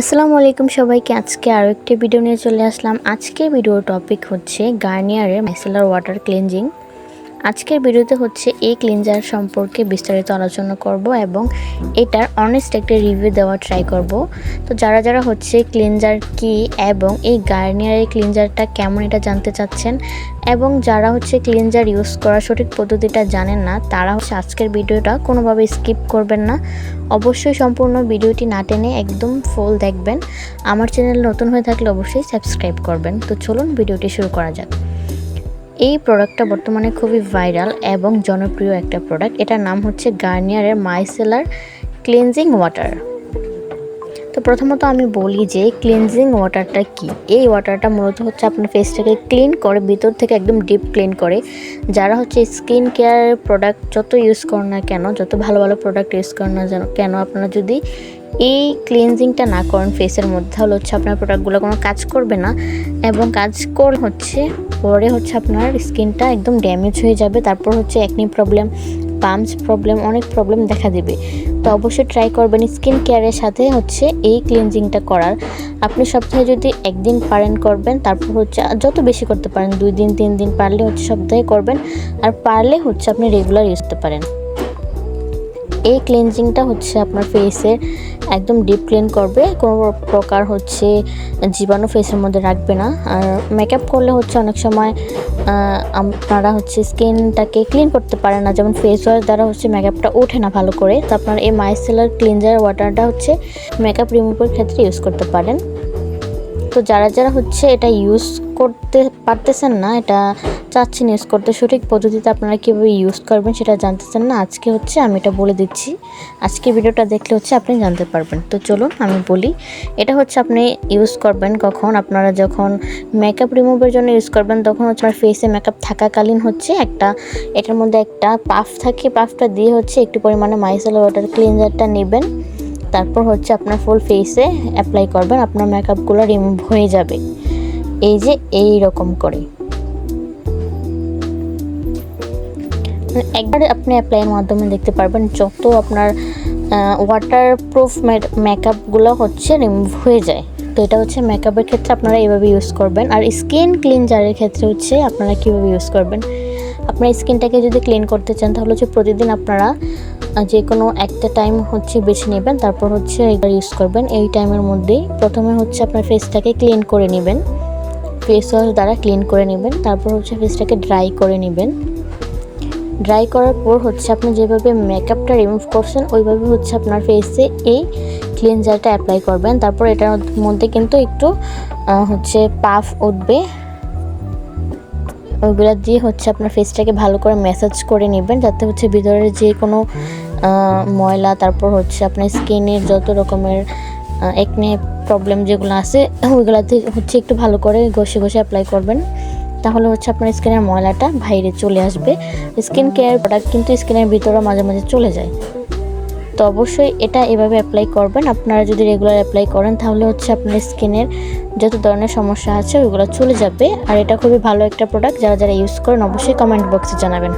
আসসালামু আলাইকুম সবাইকে, আজকে আরও একটি ভিডিও নিয়ে চলে আসলাম। আজকে ভিডিওর টপিক হচ্ছে গার্নিয়ারের মাইসেলার ওয়াটার ক্লিনজিং আজকের ভিডিওতে হচ্ছে এই ক্লিনজার সম্পর্কে বিস্তারিত আলোচনা করব এবং এটার অনেস্ট একটা রিভিউ দেওয়ার ট্রাই করব। তো যারা যারা হচ্ছে ক্লিনজার কি এবং এই গার্নিয়ারের ক্লিনজারটা কেমন এটা জানতে চাচ্ছেন এবং যারা হচ্ছে ক্লিনজার ইউজ করার সঠিক পদ্ধতিটা জানেন না, তারা হচ্ছে আজকের ভিডিওটা কোনোভাবে স্কিপ করবেন না। অবশ্যই সম্পূর্ণ ভিডিওটি না টেনে একদম ফুল দেখবেন। আমার চ্যানেল নতুন হয়ে থাকলে অবশ্যই সাবস্ক্রাইব করবেন। তো চলুন ভিডিওটি শুরু করা যাক। এই প্রোডাক্টটা বর্তমানে খুবই ভাইরাল এবং জনপ্রিয় একটা প্রোডাক্ট এটার নাম হচ্ছে গার্নিয়ারের মাইসেলার ক্লিনজিং ওয়াটার তো প্রথমত আমি বলি যে ক্লিনজিং ওয়াটারটা কি? এই ওয়াটারটা মূলত হচ্ছে আপনার ফেসটাকে ক্লিন করে, ভিতর থেকে একদম ডিপ ক্লিন করে। যারা হচ্ছে স্কিন কেয়ার প্রোডাক্ট যত ইউজ করেন না কেন, যত ভালো ভালো প্রোডাক্ট ইউজ করেন না যেন কেন, আপনারা যদি এই ক্লিনজিংটা না করেন ফেসের মধ্যে, তাহলে হচ্ছে আপনার প্রোডাক্টগুলো কোনো কাজ করবে না। এবং কাজ করলে হচ্ছে পরে হচ্ছে আপনার স্কিনটা একদম ড্যামেজ হয়ে যাবে, তারপর হচ্ছে একনি প্রবলেম পাম্পস প্রবলেম অনেক প্রবলেম দেখা দেবে। তো অবশ্যই ট্রাই করবেন স্কিন কেয়ারের সাথে হচ্ছে এই ক্লিনজিংটা করার। আপনি সপ্তাহে যদি একদিন পারেন করবেন, তারপর হচ্ছে যত বেশি করতে পারেন, দুই দিন, তিন দিন পারলে হচ্ছে সপ্তাহে করবেন। আর পারলে হচ্ছে আপনি রেগুলার ইউজ করতে পারেন। এই ক্লিনজিংটা হচ্ছে আপনার ফেসের একদম ডিপ ক্লিন করবে। কোনো প্রকার হচ্ছে জীবাণু ফেসের মধ্যে রাখবে না। আর মেকআপ করলে হচ্ছে অনেক সময় আপনারা হচ্ছে স্কিনটাকে ক্লিন করতে পারেন না। যেমন ফেস ওয়াশ দ্বারা হচ্ছে মেকআপটা ওঠে না ভালো করে। তো আপনার এই মাইসেলার ক্লিনজার ওয়াটারটা হচ্ছে মেকআপ রিমুভের ক্ষেত্রে ইউজ করতে পারেন। তো যারা যারা হচ্ছে এটা ইউজ করতে পারতেছেন না, এটা চাচ্ছেন ইউজ করতে সঠিক পদ্ধতিতে আপনারা কীভাবে ইউজ করবেন সেটা জানতে চান না, আজকে হচ্ছে আমি এটা বলে দিচ্ছি। আজকে ভিডিওটা দেখলে হচ্ছে আপনি জানতে পারবেন। তো চলুন আমি বলি, এটা হচ্ছে আপনি ইউজ করবেন কখন? আপনারা যখন মেকআপ রিমুভের জন্য ইউজ করবেন, তখন হচ্ছে আমার ফেসে মেকআপ থাকাকালীন হচ্ছে একটা, এটার মধ্যে একটা পাফ থাকে। পাফটা দিয়ে হচ্ছে একটু পরিমাণে মাইসেল ওয়াটার ক্লিনজারটা নেবেন। তারপর হচ্ছে আপনার ফুল ফেসে অ্যাপ্লাই করবেন। আপনার মেকআপগুলো রিমুভ হয়ে যাবে। এই যে এই রকম করে। একবার আপনি অ্যাপ্লাইয়ের মাধ্যমে দেখতে পারবেন যত আপনার ওয়াটার প্রুফ মেকআপগুলো হচ্ছে রিমুভ হয়ে যায়। তো এটা হচ্ছে মেকআপের ক্ষেত্রে আপনারা এইভাবে ইউজ করবেন। আর স্কিন ক্লিনজারের ক্ষেত্রে হচ্ছে আপনারা কীভাবে ইউজ করবেন? আপনার স্কিনটাকে যদি ক্লিন করতে চান, তাহলে হচ্ছে প্রতিদিন আপনারা যে কোনো একটা টাইম হচ্ছে বেছে নেবেন, তারপর হচ্ছে এটা ইউজ করবেন। এই টাইমের মধ্যেই প্রথমে হচ্ছে আপনার ফেসটাকে ক্লিন করে নেবেন। ফেস ওয়াশ দ্বারা ক্লিন করে নেবেন। তারপর হচ্ছে ফেসটাকে ড্রাই করে নেবেন। ড্রাই করার পর হচ্ছে আপনি যেভাবে মেকআপটা রিমুভ করছেন, ওইভাবে হচ্ছে আপনার ফেসে এই ক্লিনজারটা অ্যাপ্লাই করবেন। তারপর এটার মধ্যে কিন্তু একটু হচ্ছে পাফ উঠবে। ওইগুলো দিয়ে হচ্ছে আপনার ফেসটাকে ভালো করে ম্যাসাজ করে নেবেন, যাতে হচ্ছে ভিতরে যে কোনো ময়লা, তারপর হচ্ছে আপনার স্কিনের যত রকমের একনে প্রবলেম যেগুলো আছে, ওইগুলাতে হচ্ছে একটু ভালো করে ঘষে ঘষে অ্যাপ্লাই করবেন। তাহলে হচ্ছে আপনার স্কিনের ময়লাটা বাইরে চলে আসবে। স্কিন কেয়ার প্রোডাক্ট কিন্তু স্কিনের ভিতরে মাঝে মাঝে চলে যায়। তো অবশ্যই এটা এভাবে অ্যাপ্লাই করবেন। আপনারা যদি রেগুলার অ্যাপ্লাই করেন, তাহলে হচ্ছে আপনার স্কিনের যত ধরনের সমস্যা আছে, ওইগুলো চলে যাবে। আর এটা খুবই ভালো একটা প্রোডাক্ট যারা যারা ইউজ করেন, অবশ্যই কমেন্ট বক্সে জানাবেন।